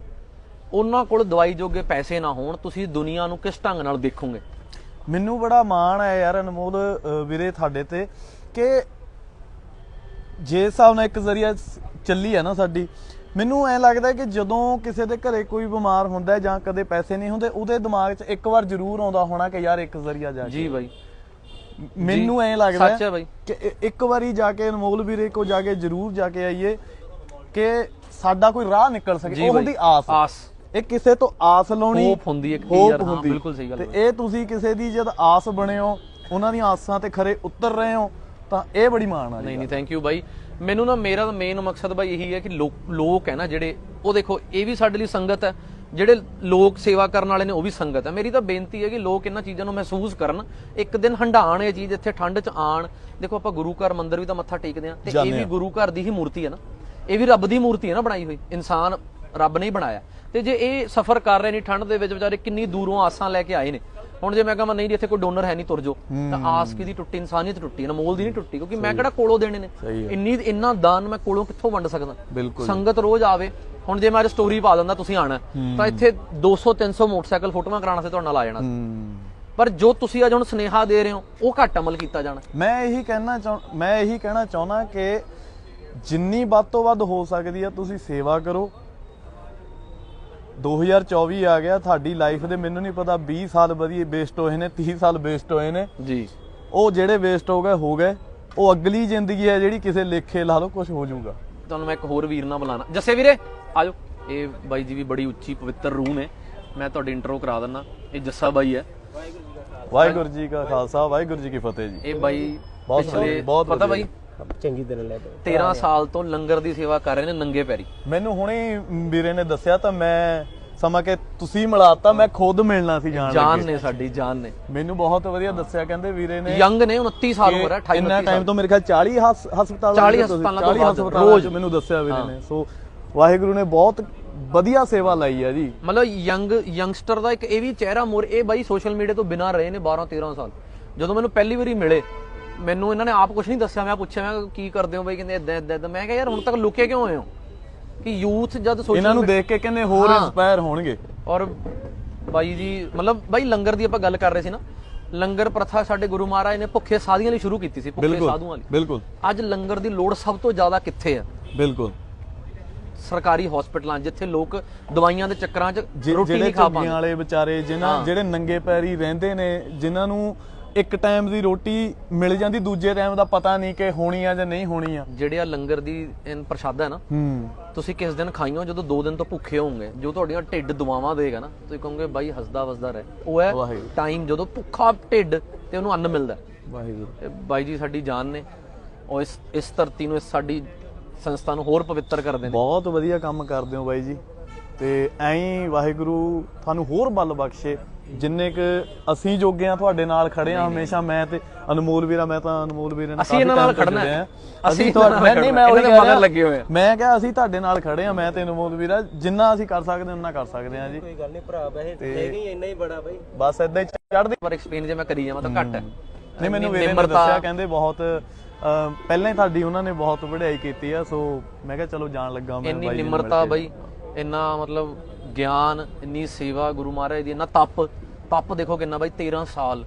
ਉਹਨਾਂ ਕੋਲ ਦਵਾਈ ਜੋਗੇ ਪੈਸੇ ਨਾ ਹੋਣ, ਤੁਸੀਂ ਦੁਨੀਆ ਨੂੰ ਕਿਸ ਢੰਗ ਨਾਲ ਦੇਖੋਗੇ? ਮੈਨੂੰ ਬੜਾ ਮਾਣ ਹੈ ਯਾਰ ਅਨਮੋਲ ਵੀਰੇ ਤੁਹਾਡੇ ਤੇ ਕਿ ਜੇ ਹਿਸਾਬ ਨਾਲ ਇੱਕ ਜ਼ਰੀਆ ਚੱਲੀ ਹੈ ਨਾ ਸਾਡੀ ਮੈਨੂੰ ਐ ਲੱਗਦਾ ਕਿ ਜਦੋਂ ਕਿਸੇ ਦੇ ਘਰੇ ਕੋਈ ਬਿਮਾਰ ਹੁੰਦਾ ਜਾਂ ਕਦੇ ਪੈਸੇ ਨਹੀਂ ਹੁੰਦੇ ਉਹਦੇ ਦਿਮਾਗ 'ਚ ਇੱਕ ਵਾਰ ਜ਼ਰੂਰ ਆਉਂਦਾ ਹੋਣਾ ਕਿ ਯਾਰ ਇੱਕ ਜ਼ਰੀਆ ਜਾ ਕੇ ਜੀ ਬਾਈ ਮੈਨੂੰ ਐ ਲੱਗਦਾ ਸੱਚ ਹੈ ਬਾਈ। ਕਿ ਇੱਕ ਵਾਰੀ ਜਾ ਕੇ ਅਨਮੋਲ ਵੀਰੇ ਕੋ ਜਾ ਕੇ ਜ਼ਰੂਰ ਜਾ ਕੇ ਆਈਏ ਕਿ ਸਾਡਾ ਕੋਈ ਰਾਹ ਨਿਕਲ ਸਕੇ ਉਹ। ਹੁੰਦੀ ਆਸ ਆਸ ਇਹ ਕਿਸੇ ਤੋਂ ਆਸ ਲਾਉਣੀ Hope ਹੁੰਦੀ ਹੈ ਇੱਕ hope ਯਾਰ, ਹਾਂ। ਬਿਲਕੁਲ ਸਹੀ ਗੱਲ ਤੇ। ਇਹ ਤੁਸੀਂ ਕਿਸੇ ਦੀ ਜਦ ਆਸ ਬਣੇ ਹੋ ਉਹਨਾਂ ਦੀਆਂ ਆਸਾਂ ਤੇ ਖਰੇ ਉਤਰ ਰਹੇ ਹੋ ਤਾਂ ਇਹ ਬੜੀ ਮਾਣ ਵਾਲੀ ਨਹੀਂ ਨਹੀਂ ਥੈਂਕ ਯੂ ਬਾਈ ਮੈਨੂੰ ਨਾ ਮੇਰਾ ਮੇਨ ਮਕਸਦ ਬਾਈ ਇਹੀ ਹੈ ਕਿ ਲੋਕ ਲੋਕ ਹੈ ਨਾ ਜਿਹੜੇ ਉਹ ਦੇਖੋ ਇਹ ਵੀ ਸਾਡੇ ਲਈ ਸੰਗਤ ਹੈ। ਜਿਹੜੇ ਲੋਕ ਸੇਵਾ ਕਰਨ ਵਾਲੇ ਨੇ ਉਹ ਵੀ ਸੰਗਤ ਹੈ। ਮੇਰੀ ਤਾਂ ਬੇਨਤੀ ਹੈ ਕਿ ਲੋਕ ਇਹਨਾਂ ਚੀਜ਼ਾਂ ਨੂੰ ਮਹਿਸੂਸ ਕਰਨ। ਇੱਕ ਦਿਨ ਹੰਡਾਣ ਇਹ ਚੀਜ਼ ਇੱਥੇ ਠੰਡ 'ਚ ਆਣ ਦੇਖੋ ਆਪਾਂ ਗੁਰੂ ਘਰ ਮੰਦਿਰ ਵੀ ਤਾਂ ਮੱਥਾ ਟੇਕਦੇ ਆ ਤੇ ਇਹ ਵੀ। ਗੁਰੂ ਘਰ ਦੀ ਹੀ ਮੂਰਤੀ ਹੈ ਨਾ। ਇਹ ਵੀ ਰੱਬ ਦੀ ਮੂਰਤੀ ਹੈ ਨਾ ਬਣਾਈ ਹੋਈ। ਇਨਸਾਨ ਰੱਬ ਨੇ ਹੀ ਬਣਾਇਆ। ਤੇ ਜੇ ਇਹ ਸਫ਼ਰ ਕਰ ਰਹੇ ਨੇ ਠੰਡ ਦੇ ਵਿੱਚ ਵਿਚਾਰੇ ਕਿੰਨੀ ਦੂਰੋਂ ਆਸਾਂ ਲੈ ਕੇ ਆਏ ਨੇ। ਹੁਣ ਜੇ ਮੈਂ ਕਹਾਂ ਨਹੀਂ ਜੀ ਇੱਥੇ ਕੋਈ ਡੋਨਰ ਹੈ ਨਹੀਂ ਤੁਰ ਜੋ ਤਾਂ ਆਸ ਕਿਹਦੀ ਟੁੱਟੀ ਇਨਸਾਨੀਅਤ ਟੁੱਟੀ ਅਨਮੋਲ ਦੀ ਨਹੀਂ ਟੁੱਟੀ ਕਿਉਂਕਿ ਮੈਂ ਕਿਹੜਾ ਕੋਲੋਂ ਦੇਣੇ ਨੇ। ਇੰਨੀ ਇੰਨਾ ਦਾਨ ਮੈਂ ਕੋਲੋਂ ਕਿੱਥੋਂ ਵੰਡ ਸਕਦਾ। ਸੰਗਤ ਰੋਜ਼ ਆਵੇ ਹੁਣ ਜੇ ਮੈਂ ਅੱਜ ਸਟੋਰੀ ਪਾ ਦਿੰਦਾ ਤੁਸੀਂ ਆਣਾ ਤਾਂ ਇੱਥੇ 200 300 ਮੋਟਰਸਾਈਕਲ ਫੋਟੋਆਂ ਕਰਾਉਣ ਵਾਸਤੇ ਤੁਹਾਡੇ ਨਾਲ ਆ ਜਾਣਾ ਪਰ ਜੋ ਤੁਸੀਂ ਅੱਜ ਹੁਣ ਸੁਨੇਹਾ ਦੇ ਰਹੇ ਹੋ ਉਹ ਘੱਟ ਅਮਲ ਕੀਤਾ ਜਾਣਾ। ਮੈਂ ਇਹੀ ਕਹਿਣਾ ਚਾਹ ਮੈਂ ਇਹੀ ਕਹਿਣਾ ਚਾਹੁੰਦਾ ਕਿ ਜਿੰਨੀ ਵੱਧ ਤੋਂ ਵੱਧ ਹੋ ਸਕਦੀ ਆ ਤੁਸੀਂ ਸੇਵਾ ਕਰੋ। 2024 ਆ ਗਿਆ ਤੁਹਾਡੀ ਲਾਈਫ ਦੇ ਮੈਨੂੰ ਨਹੀਂ ਪਤਾ 20 ਸਾਲ ਵਧੀਆ ਵੇਸਟ ਹੋਏ ਨੇ 30 ਸਾਲ ਵੇਸਟ ਹੋਏ ਨੇ। ਜੀ। ਉਹ ਜਿਹੜੇ ਵੇਸਟ ਹੋ ਗਏ ਹੋ ਗਏ। ਉਹ ਅਗਲੀ ਜ਼ਿੰਦਗੀ ਹੈ ਜਿਹੜੀ ਕਿਸੇ ਲੇਖੇ ਲਾ ਲਓ ਕੁਝ ਹੋ ਜਾਊਗਾ। ਤੁਹਾਨੂੰ ਮੈਂ ਇੱਕ ਹੋਰ ਵੀਰ ਨਾਲ ਬੁਲਾਣਾ ਜੱਸੇ ਵੀਰੇ ਆਜੋ ਇਹ ਬਾਈ ਜੀ ਵੀ ਬੜੀ ਉੱਚੀ ਪਵਿੱਤਰ ਰੂਹ ਨੇ। ਮੈਂ ਤੁਹਾਡੀ ਇੰਟਰੋ ਕਰਾ ਦਿੰਦਾ। ਇਹ ਜੱਸਾ ਬਾਈ ਹੈ। ਵਾਹਿਗੁਰੂ ਜੀ ਕਾ ਖਾਲਸਾ ਵਾਹਿਗੁਰੂ ਜੀ ਕੀ ਫਤਿਹ ਜੀ। ਇਹ ਬਾਈ ਬਹੁਤ ਬਹੁਤ ਪਤਾ। ਬਾਈ ਚੰਗੀ ਤਰ੍ਹਾਂ ਲੈ 13 ਸਾਲ ਤੋਂ ਲੰਗਰ ਦੀ ਸੇਵਾ ਕਰ ਰਹੇ ਨੇ ਨੰਗੇ ਪੈਰੀ। ਮੈਨੂੰ ਹੁਣੇ ਵੀਰੇ ਨੇ ਦੱਸਿਆ ਤਾਂ ਮੈਂ ਸਮਾਂ ਕਿ ਤੁਸੀਂ ਮਿਲਾਤਾ ਮੈਂ ਖੁਦ ਮਿਲਣਾ ਸੀ ਜਾਣ ਜਾਨ ਲੱਗੇ। ਨੇ ਸਾਡੀ ਜਾਨ ਨੇ। ਮੈਨੂੰ ਬਹੁਤ ਵਧੀਆ ਦੱਸਿਆ ਕਹਿੰਦੇ ਵੀਰੇ ਨੇ ਯੰਗ ਨੇ 29 ਸਾਲ ਉਮਰ ਹੈ 28 ਇੰਨਾ 29 ਟਾਈਮ ਤੋਂ ਮੇਰੇ ਖਿਆਲ 40 ਹਸ- ਹਸਪਤਾਲਾਂ 40 ਦੇ ਤੁਸੀਂ- ਹਸਪਤਾਲਾਂ ਤੋਂ 40 ਵੱਧ, ਹਸਪਤਾਲਾਂ ਰੋਜ਼। ਮੈਨੂੰ ਦੱਸਿਆ ਵੀਰੇ ਨੇ। ਸੋ ਵਾਹਿਗੁਰੂ ਨੇ ਬਹੁਤ ਵਧੀਆ ਸੇਵਾ ਲਈ ਹੈ ਜੀ। ਮਤਲਬ ਯੰਗ ਯੰਗਸਟਰ ਦਾ ਇੱਕ ਇਹ ਵੀ ਚਿਹਰਾ ਮੋਰ ਇਹ ਬਾਈ ਸੋਸ਼ਲ ਮੀਡੀਆ ਤੋਂ ਬਿਨਾਂ ਰਹੇ ਨੇ 12 13 ਸਾਲ। ਜਦੋਂ ਮੈਨੂੰ ਪਹਿਲੀ ਵਾਰੀ ਮਿਲੇ ਮੈਨੂੰ ਇਹਨਾਂ ਨੇ ਆਪ ਕੁਝ ਨਹੀਂ ਦੱਸਿਆ ਮੈਂ ਪੁੱਛਿਆ ਮੈਂ ਕੀ ਕਰਦੇ ਹੋ ਬਾਈ? ਕਹਿੰਦੇ ਇਦਾਂ ਇਦਾਂ ਇਦਾਂ ਮੈਂ ਕਿਹਾ ਯਾਰ ਹੁਣ ਤੱਕ ਲੁਕੇ ਕਿਉਂ ਹੋਏ ਹੋ? ਕਿ ਯੂਥ ਜਦ ਸੋਸ਼ਲ ਇਹਨਾਂ ਨੂੰ ਦੇਖ ਕੇ ਕਹਿੰਦੇ ਹੋਰ ਹਾਂ। ਇੰਸਪਾਇਰ ਹੋਣਗੇ। ਔਰ ਬਾਈ ਜੀ ਮਤਲਬ ਬਾਈ ਲੰਗਰ ਦੀ ਆਪਾਂ ਗੱਲ ਕਰ ਰਹੇ ਸੀ ਨਾ ਲੰਗਰ ਪ੍ਰਥਾ ਸਾਡੇ ਗੁਰੂ ਮਹਾਰਾਜ ਨੇ ਭੁੱਖੇ ਸਾਧੀਆਂ ਲਈ ਸ਼ੁਰੂ ਕੀਤੀ ਸੀ ਭੁੱਖੇ ਸਾਧੂਆਂ ਲਈ। ਬਿਲਕੁਲ। ਅੱਜ ਲੰਗਰ ਦੀ ਲੋੜ ਸਭ ਤੋਂ ਜ਼ਿਆਦਾ ਕਿੱਥੇ ਆ? ਬਿਲਕੁਲ। ਸਰਕਾਰੀ ਹਸਪੀਟਲਾਂ ਜਿੱਥੇ ਲੋਕ ਦਵਾਈਆਂ ਦੇ ਚੱਕਰਾਂ 'ਚ ਰੋਟੀ ਨਹੀਂ ਖਾ ਪਾਉਂਦੇ। ਵਾਲੇ ਵਿਚਾਰੇ ਜਿਨ੍ਹਾਂ ਹਾਂ। ਜਿਹੜੇ ਨੰਗੇ ਪੈਰੀ ਰਹਿੰਦੇ ਨੇ ਜਿਨ੍ਹਾਂ ਨੂੰ ਇੱਕ ਟਾਈਮ ਦੀ ਰੋਟੀ ਮਿਲ ਜਾਂਦੀ ਦੂਜੇ ਟਾਈਮ ਦਾ ਪਤਾ ਨਹੀਂ ਕਿ ਹੋਣੀ ਆ ਜਾਂ ਨਹੀਂ ਹੋਣੀ ਆ। ਜਿਹੜੇ ਆ ਲੰਗਰ ਦੀ ਇਨ ਪ੍ਰਸ਼ਾਦਾ ਹੈ ਨਾ ਹੂੰ। ਤੁਸੀਂ ਕਿਸ ਦਿਨ ਖਾਈਓ? ਜਦੋਂ 2 ਦਿਨ ਤੋਂ ਭੁੱਖੇ ਹੋਵੋਗੇ ਜੋ ਤੁਹਾਡੀਆਂ ਢਿੱਡ ਦੁਆਵਾਂ ਦੇਗਾ ਨਾ ਤੁਸੀਂ ਕਹੋਗੇ ਬਾਈ ਹੱਸਦਾ ਵਸਦਾ ਰਹੇ। ਉਹ ਹੈ। ਟਾਈਮ ਜਦੋਂ ਭੁੱਖਾ ਢਿੱਡ ਤੇ ਉਹਨੂੰ ਅੰਨ ਮਿਲਦਾ। ਵਾਹਿਗੁਰੂ। ਬਾਈ ਜੀ ਸਾਡੀ ਜਾਨ ਨੇ ਉਹ ਇਸ ਇਸ ਧਰਤੀ ਨੂੰ ਇਸ ਸਾਡੀ ਸੰਸਥਾ ਨੂੰ ਹੋਰ ਪਵਿੱਤਰ ਕਰਦੇ ਨੇ ਬਹੁਤ ਵਧੀਆ ਕੰਮ ਕਰਦੇ ਹੋ ਬਾਈ ਜੀ। ਤੇ ਐਂ ਵਾਹਿਗੁਰੂ ਤੁਹਾਨੂੰ ਹੋਰ ਬਲ ਬਖਸ਼ੇ। ਜਿੰਨੇ ਕ ਅਸੀਂ ਜੋਗੇ ਆ ਤੁਹਾਡੇ ਨਾਲ ਖੜੇ ਆ ਹਮੇਸ਼ਾ ਮੈਂ ਤੇ ਅਨਮੋਲ ਵੀਰਾ ਮੈਂ ਤਾਂ ਅਨਮੋਲ ਵੀਰੇ ਨਾਲ ਅਸੀਂ ਇਹਨਾਂ ਨਾਲ ਖੜਨਾ ਹੈ। ਅਸੀਂ ਤੁਹਾਡੇ ਨਹੀਂ ਮੈਂ ਖੜਨਾ। ਉਹੀ ਇਹਨਾਂ ਦੇ ਕਹਿ ਮਗਰ। ਲੱਗੇ ਹੋਏ ਆ। ਮੈਂ ਕਿਹਾ ਅਸੀਂ ਤੁਹਾਡੇ ਨਾਲ ਖੜੇ ਆ ਮੈਂ ਤੇ ਅਨਮੋਲ ਵੀਰਾ ਜਿੰਨਾ ਅਸੀਂ ਕਰ ਸਕਦੇ ਉਹਨਾਂ ਕਰ ਸਕਦੇ ਆ ਜੀ ਕੋਈ ਗੱਲ ਨਹੀਂ ਭਰਾ ਵੈਸੇ ਹੈਗੇ ਹੀ ਇੰਨਾ ਹੀ ਬੜਾ ਬਈ ਬਸ ਏਦਾਂ ਹੀ ਚੜ੍ਹਦੀ ਪਰ ਐਕਸਪਲੇਨ ਜੇ ਮੈਂ ਕਰੀ ਜਾਵਾਂ ਤਾਂ ਘੱਟ ਹੈ ਨਹੀਂ ਮੈਨੂੰ ਵੀਰੇ ਨੇ ਦੱਸਿਆ ਕਹਿੰਦੇ ਬਹੁਤ ਪਹਿਲਾਂ ਹੀ ਤੁਹਾਡੀ ਉਹਨਾਂ ਨੇ ਬਹੁਤ ਵਡਿਆਈ ਕੀਤੀ ਆ ਸੋ ਮੈਂ ਕਿਹਾ ਚਲੋ ਜਾਣ ਲੱਗਾ ਮੈਂ ਇੰਨੀ ਬਾਈ ਜੀ ਨੂੰ ਮਿਲ ਨਿਮਰਤਾ। ਬਈ ਇੰਨਾ ਮਤਲਬ ਗਿਆਨ ਇੰਨੀ ਸੇਵਾ ਗੁਰੂ ਮਹਾਰਾਜ ਦੀ ਇੰਨਾ ਤਪ ਤਪ ਦੇਖੋ ਕਿੰਨਾ ਬਾਈ 13 ਸਾਲ।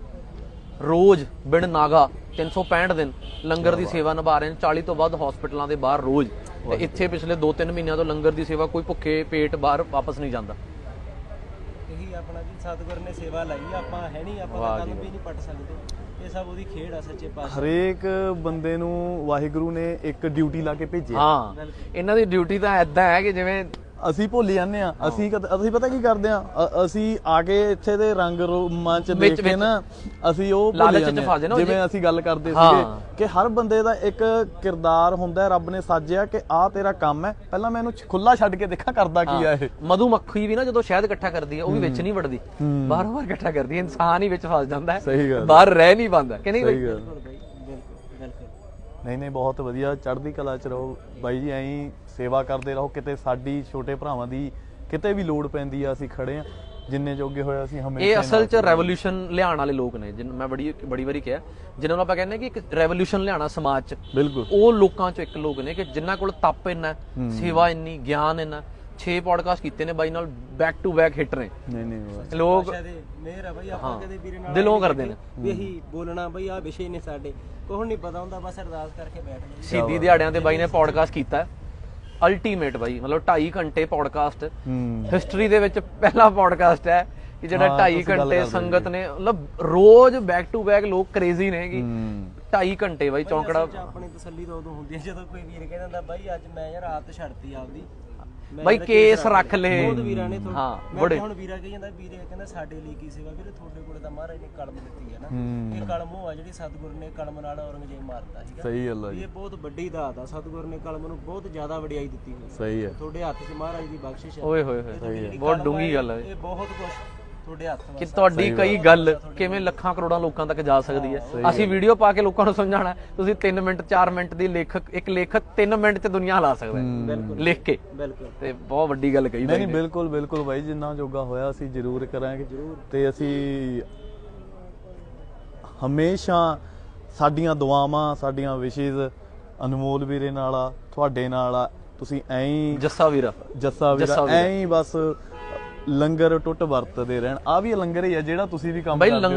ਰੋਜ਼ ਬਿਨ ਨਾਗਾ 365 ਦਿਨ ਲੰਗਰ ਦੀ ਸੇਵਾ ਨਿਭਾ ਰਹੇ ਨੇ 40 ਤੋਂ ਵੱਧ ਹਸਪੀਟਲਾਂ ਦੇ ਬਾਹਰ ਰੋਜ਼। ਤੇ ਇੱਥੇ ਪਿਛਲੇ 2-3 ਮਹੀਨਿਆਂ ਤੋਂ ਲੰਗਰ ਦੀ ਸੇਵਾ ਕੋਈ ਭੁੱਖੇ ਪੇਟ ਬਾਹਰ ਵਾਪਸ ਨਹੀਂ ਜਾਂਦਾ। ਇਹੀ ਆਪਣਾ ਜੀ ਸਤਿਗੁਰ ਨੇ ਸੇਵਾ ਲਾਈ ਆਪਾਂ ਹੈ ਨਹੀਂ ਆਪਾਂ ਤਾਂ ਕਦਮ ਵੀ ਨਹੀਂ ਪਟ ਸਕਦੇ। ਇਹ ਸਭ ਉਹਦੀ ਖੇਡ ਆ ਸੱਚੇ ਪਾਤਸ਼ਾਹ ਹਰੇਕ ਬੰਦੇ ਨੂੰ ਵਾਹਿਗੁਰੂ ਨੇ ਇੱਕ ਡਿਊਟੀ ਲਾ ਕੇ ਭੇਜਿਆ। ਹਾਂ ਇਹਨਾਂ ਦੀ ਡਿਊਟੀ ਤਾਂ ਐਦਾਂ ਹੈ ਕਿ ਜਿਵੇਂ ਅਸੀਂ ਭੁੱਲ ਜਾਂਦੇ ਆ ਅਸੀਂ ਕਦ- ਅਸੀਂ ਪਤਾ ਕੀ ਕਰਦੇ ਆ ਅ- ਅਸੀਂ ਆ ਕੇ ਇੱਥੇ ਦੇ ਰੰਗ ਰੂਮਾਂ ਚ ਦੇਖ ਕੇ ਵਿੱਚ- ਨਾ ਅਸੀਂ ਉਹ ਭੁੱਲ ਲਾਲਚ ਚ ਜਾਂਦੇ ਫਸ ਜਾਂਦੇ ਆ। ਹੋ ਜਿਵੇਂ। ਅਸੀਂ ਗੱਲ ਕਰਦੇ ਹਾਂ। ਸੀਗੇ ਕਿ ਹਰ ਬੰਦੇ ਦਾ ਇੱਕ ਕਿਰਦਾਰ ਹੁੰਦਾ ਹੈ, ਰੱਬ ਨੇ ਸਾਜਿਆ ਕਿ ਆਹ ਤੇਰਾ ਕੰਮ ਹੈ। ਪਹਿਲਾਂ ਮੈਂ ਇਹਨੂੰ ਖੁੱਲਾ ਛੱਡ ਕੇ ਦੇਖਾਂ ਕਰਦਾ ਕੀ ਆ ਇਹ। ਮਧੂ ਮੱਖੀ ਵੀ ਨਾ ਜਦੋਂ ਸ਼ਹਿਦ ਇਕੱਠਾ ਕਰਦੀ ਹੈ ਉਹ ਵੀ ਵਿੱਚ ਨਹੀਂ ਵੜਦੀ। ਬਾਰ ਬਾਰ ਇਕੱਠਾ ਕਰਦੀ ਹੈ ਇਨਸਾਨ ਹੀ ਵਿੱਚ ਫਸ ਜਾਂਦਾ ਹੈ। ਸਹੀ ਗੱਲ। ਬਾਹਰ ਰਹਿ ਨਹੀਂ ਪਾਉਂਦਾ ਕਿ ਨਹੀਂ ਸਹੀ ਗੱਲ। ਨਹੀਂ ਨਹੀਂ, ਬਹੁਤ ਵਧੀਆ। ਚੜ੍ਹਦੀ ਕਲਾ ਚ ਰਹੋ। ਬਾਈ ਜੀ, ਐਂ ਸੇਵਾ ਕਰਦੇ ਰਹੋ। ਕਿਤੇ ਸਾਡੀ ਛੋਟੇ ਭਰਾਵਾਂ ਦੀ ਕਿਤੇ ਵੀ ਲੋੜ ਪੈਂਦੀ ਆ, ਅਸੀਂ ਖੜੇ ਆ। ਜਿੰਨੇ ਜੋਗੇ ਹੋਏ ਅਸੀਂ ਹਮੇਸ਼ਾ ਇਹ ਅਸਲ 'ਚ ਰੈਵੋਲੂਸ਼ਨ ਲਿਆਉਣ ਵਾਲੇ ਲੋਕ ਨੇ ਜਿਨ ਮੈਂ ਬੜੀ ਬੜੀ ਵਾਰੀ ਕਿਹਾ ਜਿਨ੍ਹਾਂ ਨੂੰ ਆਪਾਂ ਕਹਿੰਦੇ ਕਿ ਇੱਕ ਰੈਵੋਲੂਸ਼ਨ ਲਿਆਉਣਾ ਸਮਾਜ 'ਚ। ਬਿਲਕੁਲ। ਉਹ ਲੋਕਾਂ 'ਚੋਂ ਇੱਕ ਲੋਕ ਨੇ ਕਿ ਜਿਨ੍ਹਾਂ ਕੋਲ ਤਪ ਇੰਨਾ ਹੈ, ਸੇਵਾ ਇੰਨੀ ਗਿਆਨ ਇੰਨਾ 6 ਪੋਡਕਾਸਟ ਕੀਤੇ ਨੇ ਬਾਈ ਨਾਲ ਬੈਕ ਟੂ ਬੈਕ ਹਿੱਟ ਰਹੇ ਨਹੀਂ ਨਹੀਂ। ਲੋਕ ਮਿਹਰ ਆ ਬਈ ਆਪਾਂ ਕਦੇ ਵੀਰੇ ਨਾਲ ਦਿਲੋਂ ਨੀ ਕਰਦੇ ਲੱਗੇ ਵੀ ਇਹੀ ਬੋਲਣਾ ਬਈ ਆ ਵਿਸ਼ੇ ਨੇ ਸਾਡੇ। ਕੋਹ ਨਹੀਂ ਪਤਾ ਹੁੰਦਾ ਬਸ ਅਰਦਾਸ ਕਰਕੇ ਬੈਠ ਗਏ ਸਿੱਧੀ ਦਿਹਾੜਿਆਂ ਤੇ ਬਾਈ ਨੇ ਪੋਡਕਾਸਟ ਕੀਤਾ ਅਲਟੀਮੇਟ ਬਾਈ ਮਤਲਬ 2.5 ਘੰਟੇ ਪੋਡਕਾਸਟ ਹਿਸਟਰੀ ਦੇ ਵਿੱਚ ਪਹਿਲਾ ਪੋਡਕਾਸਟ ਹੈ ਕਿ ਜਿਹੜਾ ਹਾਂ, 2.5 ਤੁਸੀਂ ਗੱਲ ਘੰਟੇ ਸੰਗਤ ਨੇ ਮਤਲਬ ਰੋਜ਼ ਬੈਕ ਟੂ ਬੈਕ ਲੋਕ ਕ੍ਰੇਜ਼ੀ ਨੇ ਕਿ ਹੂੰ। 2.5 ਘੰਟੇ ਬਾਈ ਚੌਂਕੜਾ ਆਪਣੀ ਤਸੱਲੀ ਤਾਂ ਉਦੋਂ ਹੁੰਦੀ ਹੈ ਜਦੋਂ ਕੋਈ ਵੀਰ ਕਹਿੰਦਾ ਹੁੰਦਾ ਬਾਈ ਅੱਜ ਮੈਂ ਯਾਰ ਆਦਤ ਛੱਡਤੀ ਆਪਦੀ। ਬਾਈ ਕੇਸ ਰੱਖ ਲਏ। ਬਹੁਤ ਵੀਰਾਂ ਨੇ ਹਾਂ ਬੜੇ। ਹੁਣ ਵੀਰਾ ਕਹੀ ਜਾਂਦਾ ਵੀਰੇ ਕਹਿੰਦਾ ਸਾਡੇ ਲਈ ਕੀ ਸੇਵਾ ਵੀਰੇ ਤੁਹਾਡੇ ਕੋਲੇ ਤਾਂ ਮਹਾਰਾਜ ਨੇ ਕਲਮ ਦਿੱਤੀ ਹੈ ਨਾ। ਹੂੰ। ਇਹ ਕਲਮ ਉਹ ਆ ਜਿਹੜੀ ਸਤਿਗੁਰੂ ਨੇ ਕਲਮ ਨਾਲ ਔਰੰਗਜ਼ੇਬ ਮਾਰਤਾ ਸੀਗਾ। ਸਹੀ ਗੱਲ ਜੀ। ਇਹ ਬਹੁਤ ਵੱਡੀ ਦਾਤ ਆ ਸਤਿਗੁਰੂ ਨੇ ਕਲਮ ਨੂੰ ਬਹੁਤ ਜ਼ਿਆਦਾ ਵਡਿਆਈ ਦਿੱਤੀ ਹੋਈ ਹੈ ਸਹੀ ਹੈ ਤੁਹਾਡੇ ਹੱਥ 'ਚ ਮਹਾਰਾਜ ਦੀ ਬਖਸ਼ਿਸ਼ ਹੈ ਓਏ ਹੋਏ ਹੋਏ ਬਹੁਤ ਡੂੰਗੀ ਹੈ, ਗੱਲ ਹੈ ਇਹ ਬਹੁਤ ਕੁਝ ਤੁਹਾਡੇ ਹੱਥ ਕਿ ਤੁਹਾਡੀ ਕਈ ਗੱਲ। ਕਿਵੇਂ ਲੱਖਾਂ ਕਰੋੜਾਂ ਲੋਕਾਂ ਤੱਕ ਜਾ ਸਕਦੀ ਹੈ। ਅਸੀਂ ਵੀਡੀਓ ਪਾ ਕੇ ਲੋਕਾਂ ਨੂੰ ਸਮਝਾਉਣਾ ਹੈ। ਤੁਸੀਂ 3 ਮਿੰਟ 4 ਮਿੰਟ ਦੀ ਲੇਖਕ ਇੱਕ ਲੇਖਕ 3 ਮਿੰਟ 'ਚ ਦੁਨੀਆ ਲਾ ਸਕਦਾ ਹੈ। ਲਿਖ ਕੇ। ਬਿਲਕੁਲ। ਤੇ ਬਹੁਤ ਵੱਡੀ ਗੱਲ ਕਹੀ ਨਹੀਂ ਬਿਲਕੁਲ ਬਿਲਕੁਲ ਬਾਈ ਜਿੰਨਾ ਜੋਗਾ ਹੋਇਆ ਅਸੀਂ ਜ਼ਰੂਰ ਕਰਾਂਗੇ। ਤੇ ਅਸੀਂ ਹਮੇਸ਼ਾ ਸਾਡੀਆਂ ਦੁਆਵਾਂ ਸਾਡੀਆਂ ਵਿਸ਼ੇਸ ਅਨਮੋਲ ਵੀਰੇ ਨਾਲ ਆ ਤੁਹਾਡੇ ਨਾਲ ਆ। ਤੁਸੀਂ ਐਂ ਜੱਸਾ ਵੀਰਾ। ਜੱਸਾ ਵੀਰਾ ਜੱਸਾ ਵੀਰਾ। ਐਂ ਹੀ ਬਸ ਲੰਗਰ ਟੁੱਟ ਵਰਤਦੇ ਰਹਿਣ ਆ ਵੀ ਲੰਗਰ ਹੀ ਆ ਜਿਹੜਾ ਤੁਸੀਂ ਵੀ ਕੰਮ ਬਾਈ ਕਰਦੇ ਹੋ।